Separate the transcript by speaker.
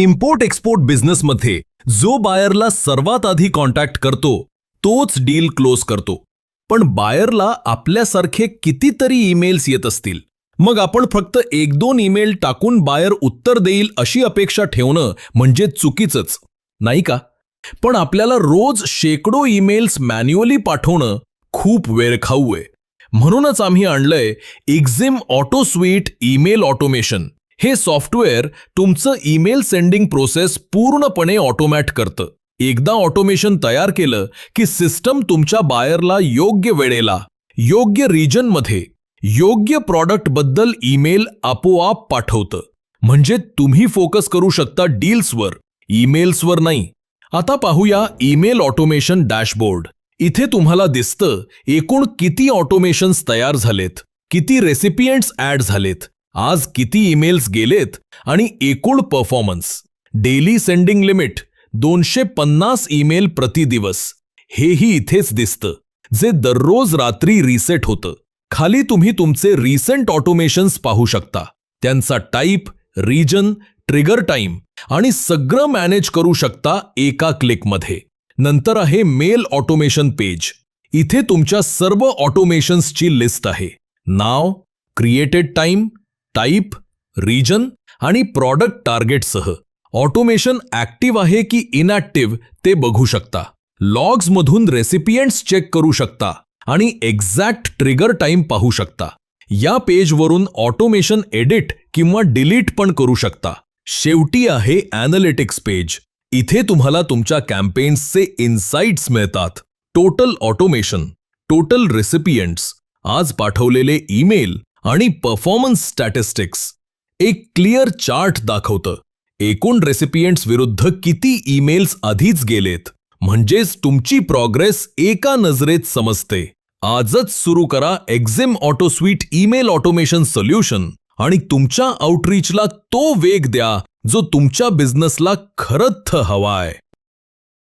Speaker 1: Import export बिझनेसमध्ये जो बायरला सर्वात आधी कॉन्टॅक्ट करतो तोच डील क्लोज करतो. पण बायरला आपल्यासारखे कितीतरी ईमेल्स येत असतील. मग आपण फक्त एक दोन ईमेल टाकून बायर उत्तर देईल अशी अपेक्षा ठेवणं म्हणजे चुकीचंच. नाही का? पण आपल्याला रोज शेकडो ईमेल्स मॅन्युअली पाठवणं खूप वेळखाऊ आहे. म्हणूनच आम्ही आणलंय Exim auto suite email automation हे सॉफ्टवेअर तुमचं ईमेल सेंडिंग प्रोसेस पूर्णपणे ऑटोमॅट करतं. एकदा ऑटोमेशन तयार केलं की सिस्टम तुमच्या बायरला योग्य वेळेला योग्य रिजनमध्ये योग्य प्रॉडक्टबद्दल ईमेल आपोआप पाठवतं. म्हणजे तुम्ही फोकस करू शकता डील्सवर ईमेल्सवर नाही. आता पाहूया ईमेल ऑटोमेशन डॅशबोर्ड. इथे तुम्हाला दिसतं एकूण किती ऑटोमेशन्स तयार झालेत किती रेसिपियंट्स ऍड झालेत आज किती ईमेल्स गेलेत आणि एकूण परफॉर्मन्स. डेली सेंडिंग लिमिट दोनशे पन्नास ईमेल प्रति दिवस. हेही इथेच दिसतं जे दररोज रात्री रिसेट होतं. खाली तुम्ही तुमचे रिसेंट ऑटोमेशन्स पाहू शकता. त्यांचा टाईप रिजन ट्रिगर टाईम आणि सगळं मॅनेज करू शकता एका क्लिकमध्ये नंतर आहे मेल ऑटोमेशन पेज इथे तुमच्या सर्व ऑटोमेशन्सची लिस्ट आहे. नाव क्रिएटेड टाईम टाईप रिजन आणि प्रॉडक्ट टार्गेटसह. ऑटोमेशन ॲक्टिव्ह आहे की इनॲक्टिव्ह ते बघू शकता. लॉग्समधून रेसिपियंट्स चेक करू शकता आणि एक्झॅक्ट ट्रिगर टाईम पाहू शकता. या पेजवरून ऑटोमेशन एडिट किंवा डिलीट पण करू शकता. शेवटी आहे ॲनालिटिक्स पेज. इथे तुम्हाला तुमच्या कॅम्पेन्सचे इन्साइट्स मिळतात. टोटल ऑटोमेशन टोटल रेसिपियंट्स आज पाठवलेले ईमेल आणि परफॉर्मन्स स्टॅटिस्टिक्स एक क्लिअर चार्ट दाखवतं. एकूण रेसिपियंट्स विरुद्ध किती ईमेल्स आधीच गेलेत. म्हणजेच तुमची प्रोग्रेस एका नजरेत समजते. आजच सुरू करा Exim auto suite email automation solution आणि तुमच्या आउटरीचला तो वेग द्या जो तुमच्या बिझनेसला खरंच हवाय.